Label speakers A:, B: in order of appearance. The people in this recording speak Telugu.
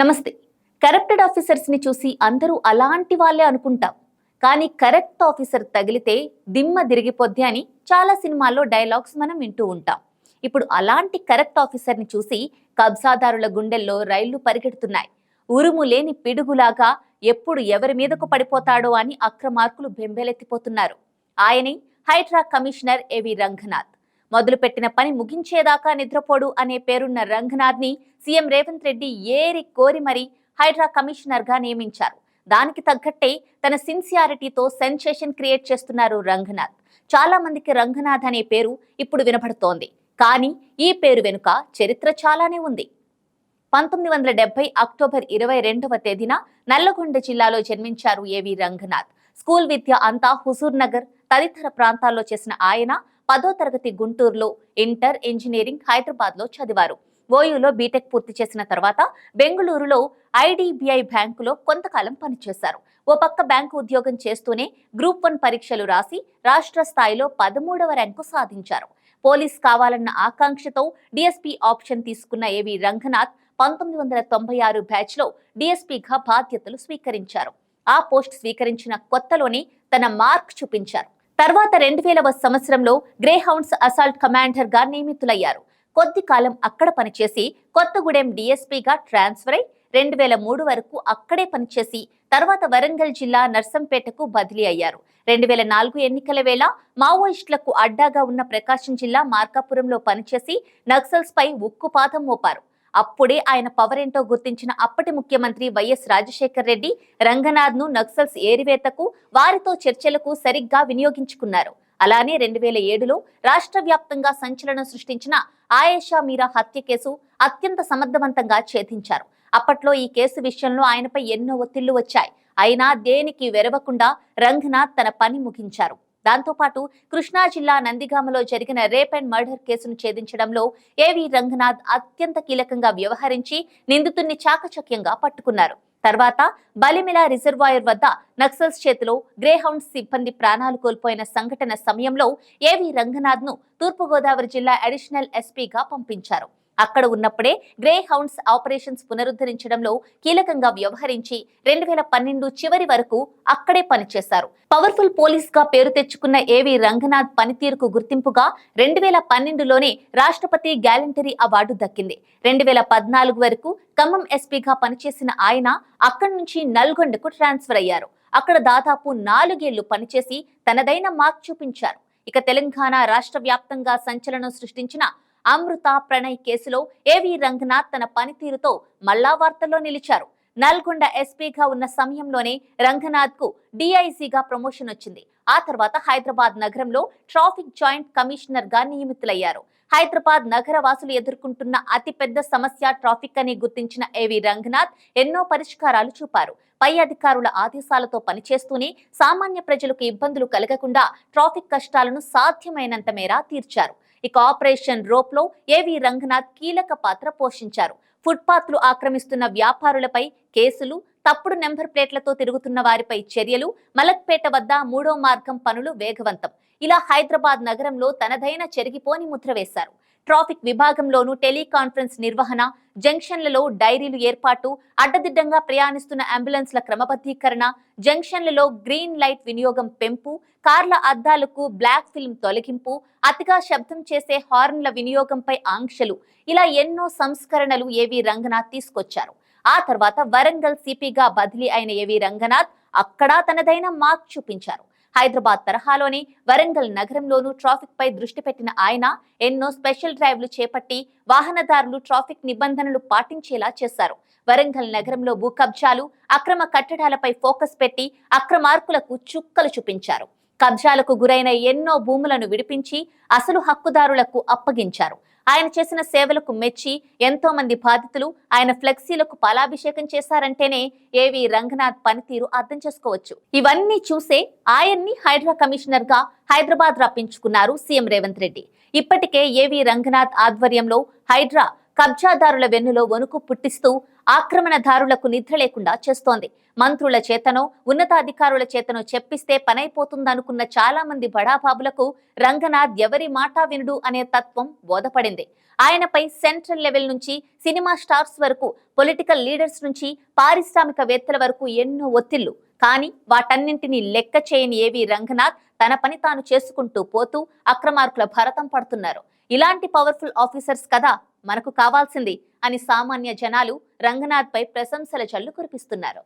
A: నమస్తే. కరప్టెడ్ ఆఫీసర్స్ని చూసి అందరూ అలాంటి వాళ్ళే అనుకుంటాం. కానీ కరెక్ట్ ఆఫీసర్ తగిలితే దిమ్మ దిరిగిపోద్ది అని చాలా సినిమాల్లో డైలాగ్స్ మనం వింటూ ఉంటాం. ఇప్పుడు అలాంటి కరెక్ట్ ఆఫీసర్ని చూసి కబ్జాదారుల గుండెల్లో రైళ్ళు పరిగెడుతున్నాయి. ఉరుము లేని పిడుగులాగా ఎప్పుడు ఎవరి మీదకు పడిపోతాడో అని అక్రమార్కులు బెంబేలెత్తిపోతున్నారు. ఆయనే హైడ్రా కమిషనర్ ఏవి రంగనాథ్. మొదలుపెట్టిన పని ముగించేదాకా నిద్రపోడు అనే పేరున్న రంగనాథ్ని సీఎం రేవంత్ రెడ్డి ఏరి కోరి మరీ హైడ్రా కమిషనర్గా నియమించారు. దానికి తగ్గట్టే తన సిన్సియారిటీతో సెన్సేషన్ క్రియేట్ చేస్తున్నారు రంగనాథ్. చాలా మందికి రంగనాథ్ అనే పేరు ఇప్పుడు వినపడుతోంది. కానీ ఈ పేరు వెనుక చరిత్ర చాలానే ఉంది. పంతొమ్మిది వందల డెబ్బై అక్టోబర్ ఇరవై రెండవ తేదీన నల్లగొండ జిల్లాలో జన్మించారు ఏవి రంగనాథ్. స్కూల్ విద్య అంతా హుజూర్ నగర్ తదితర ప్రాంతాల్లో చేసిన ఆయన పదో తరగతి గుంటూరులో ఇంటర్ ఇంజనీరింగ్ హైదరాబాద్లో చదివారు. ఓయూలో బీటెక్ పూర్తి చేసిన తర్వాత బెంగళూరులో ఐడిబిఐ బ్యాంకులో కొంతకాలం పనిచేశారు. ఓ పక్క బ్యాంకు ఉద్యోగం చేస్తూనే గ్రూప్ వన్ పరీక్షలు రాసి రాష్ట్ర స్థాయిలో పదమూడవ ర్యాంకు సాధించారు. పోలీస్ కావాలన్న ఆకాంక్షతో డిఎస్పీ ఆప్షన్ తీసుకున్న ఏవి రంగనాథ్ పంతొమ్మిది వందల తొంభై ఆరు బ్యాచ్లో డిఎస్పీగా బాధ్యతలు స్వీకరించారు. ఆ పోస్ట్ స్వీకరించిన కొత్తలోనే తన మార్క్ చూపించారు. తర్వాత రెండు వేలవ సంవత్సరంలో గ్రేహౌండ్స్ అసాల్ట్ కమాండర్గా నియమితులయ్యారు. కొద్ది కాలం అక్కడ పనిచేసి కొత్తగూడెం డిఎస్పీగా ట్రాన్స్ఫర్ అయి రెండు వేల మూడు వరకు అక్కడే పనిచేసి తర్వాత వరంగల్ జిల్లా నర్సంపేటకు బదిలీ అయ్యారు. రెండు వేల నాలుగు ఎన్నికల వేళ మావోయిస్టులకు అడ్డాగా ఉన్న ప్రకాశం జిల్లా మార్కాపురంలో పనిచేసి నక్సల్స్ పై ఉక్కుపాతం మోపారు. అప్పుడే ఆయన పవర్ ఏంటో గుర్తించిన అప్పటి ముఖ్యమంత్రి వైఎస్ రాజశేఖర్ రెడ్డి రంగనాథ్ను నక్సల్స్ ఏరివేతకు వారితో చర్చలకు సరిగ్గా వినియోగించుకున్నారు. అలానే రెండు వేల ఏడులో రాష్ట్ర వ్యాప్తంగా సంచలనం సృష్టించిన ఆయేషా మీరా హత్య కేసు అత్యంత సమర్థవంతంగా ఛేదించారు. అప్పట్లో ఈ కేసు విషయంలో ఆయనపై ఎన్నో ఒత్తిళ్ళు వచ్చాయి. అయినా దేనికి వెరవకుండా రంగనాథ్ తన పని ముగించారు. దాంతోపాటు కృష్ణా జిల్లా నందిగామలో జరిగిన రేప్ అండ్ మర్డర్ కేసును ఛేదించడంలో ఏవి రంగనాథ్ అత్యంత కీలకంగా వ్యవహరించి నిందితుడిని చాకచక్యంగా పట్టుకున్నారు. తర్వాత బలిమిల రిజర్వాయర్ వద్ద నక్సల్స్ చేతిలో గ్రేహౌండ్ సిబ్బంది ప్రాణాలు కోల్పోయిన సంఘటన సమయంలో ఏవి రంగనాథ్ను తూర్పుగోదావరి జిల్లా అడిషనల్ ఎస్పీగా పంపించారు. అక్కడ ఉన్నప్పుడే గ్రే హౌండ్స్ ఆపరేషన్స్ పునరుద్ధరించడంలో కీలకంగా వ్యవహరించి రెండు వేల పన్నెండు చివరి వరకు అక్కడే పనిచేశారు. పవర్ఫుల్ పోలీస్గా పేరు తెచ్చుకున్న ఏవి రంగనాథ్ పనితీరుకు గుర్తింపుగా రెండు వేల పన్నెండులోనే రాష్ట్రపతి గ్యాలంటరీ అవార్డు దక్కింది. రెండు వేల పద్నాలుగు వరకు ఖమ్మం ఎస్పీగా పనిచేసిన ఆయన అక్కడి నుంచి నల్గొండకు ట్రాన్స్ఫర్ అయ్యారు. అక్కడ దాదాపు నాలుగేళ్ళు పనిచేసి తనదైన మార్క్ చూపించారు. ఇక తెలంగాణ రాష్ట్ర వ్యాప్తంగా సంచలనం సృష్టించిన అమృత ప్రణయ్ కేసులో ఏవి రంగనాథ్ తన పనితీరుతో మల్లా వార్తల్లో నిలిచారు. నల్గొండ ఎస్పీగా ఉన్న సమయంలోనే రంగనాథ్కు డిఐసీగా ప్రమోషన్ వచ్చింది. ఆ తర్వాత హైదరాబాద్ నగరంలో ట్రాఫిక్ జాయింట్ కమిషనర్గా నియమితులయ్యారు. హైదరాబాద్ నగర వాసులు ఎదుర్కొంటున్న అతిపెద్ద సమస్య ట్రాఫిక్ అని గుర్తించిన ఏవి రంగనాథ్ ఎన్నో పరిష్కారాలు చూపారు. పై అధికారుల ఆదేశాలతో పనిచేస్తూనే సామాన్య ప్రజలకు ఇబ్బందులు కలగకుండా ట్రాఫిక్ కష్టాలను సాధ్యమైనంత మేర తీర్చారు. ఇక ఆపరేషన్ రోప్లో ఏవి రంగనాథ్ కీలక పాత్ర పోషించారు. ఫుట్పాత్లు ఆక్రమిస్తున్న వ్యాపారులపై కేసులు తప్పుడు నెంబర్ ప్లేట్లతో తిరుగుతున్న వారిపై చర్యలు మలక్పేట వద్ద మూడో మార్గం పనులు వేగవంతం. ఇలా హైదరాబాద్ నగరంలో తనదైన చెరిగిపోని ముద్ర వేశారు. ట్రాఫిక్ విభాగంలోనూ టెలికాన్ఫరెన్స్ నిర్వహణ జంక్షన్లలో డైరీలు ఏర్పాటు అడ్డదిడ్డంగా ప్రయాణిస్తున్న అంబులెన్స్ల క్రమబద్ధీకరణ జంక్షన్లలో గ్రీన్ లైట్ వినియోగం పెంపు కార్ల అద్దాలకు బ్లాక్ ఫిల్మ్ తొలగింపు అతిగా శబ్దం చేసే హార్న్ల వినియోగంపై ఆంక్షలు. ఇలా ఎన్నో సంస్కరణలు ఏవి రంగనాథ్ తీసుకొచ్చారు. ఆ తర్వాత వరంగల్ సిపిగా బదిలీ అయిన ఏవి రంగనాథ్ అక్కడా తనదైన మార్క్ చూపించారు. హైదరాబాద్ తరహాలోనే వరంగల్ నగరంలోనూ ట్రాఫిక్ పై దృష్టి పెట్టిన ఆయన ఎన్నో స్పెషల్ డ్రైవ్లు చేపట్టి వాహనదారులు ట్రాఫిక్ నిబంధనలు పాటించేలా చేశారు. వరంగల్ నగరంలో భూ కబ్జాలు అక్రమ కట్టడాలపై ఫోకస్ పెట్టి అక్రమార్కులకు చుక్కలు చూపించారు. కబ్జాలకు గురైన ఎన్నో భూములను విడిపించి అసలు హక్కుదారులకు అప్పగించారు. ఆయన చేసిన సేవలకు మెచ్చి ఎంతో మంది బాధితులు ఆయన ఫ్లెక్సీలకు పాలాభిషేకం చేశారంటేనే ఏవి రంగనాథ్ పనితీరు అర్థం చేసుకోవచ్చు. ఇవన్నీ చూసే ఆయన్ని హైడ్రా కమిషనర్గా హైదరాబాద్ రప్పించుకున్నారు సీఎం రేవంత్ రెడ్డి. ఇప్పటికే ఏవి రంగనాథ్ ఆధ్వర్యంలో హైడ్రా కబ్జాదారుల వెన్నులో వణుకు పుట్టిస్తూ ఆక్రమణదారులకు నిద్ర లేకుండా చేస్తోంది. మంత్రుల చేతనో ఉన్నతాధికారుల చేతనో చెప్పిస్తే పనైపోతుందనుకున్న చాలా మంది బడాబాబులకు రంగనాథ్ ఎవరి మాట వినుడు అనే తత్వం బోధపడింది. ఆయనపై సెంట్రల్ లెవెల్ నుంచి సినిమా స్టార్స్ వరకు పొలిటికల్ లీడర్స్ నుంచి పారిశ్రామికవేత్తల వరకు ఎన్నో ఒత్తిళ్ళు. కానీ వాటన్నింటినీ లెక్క చేయని ఏవి రంగనాథ్ తన పని తాను చేసుకుంటూ పోతూ అక్రమార్కుల భరతం పడుతున్నారు. ఇలాంటి పవర్ఫుల్ ఆఫీసర్స్ కదా మనకు కావాల్సింది అని సామాన్య జనాలు రంగనాథ్ పై ప్రశంసల జల్లు కురిపిస్తున్నారు.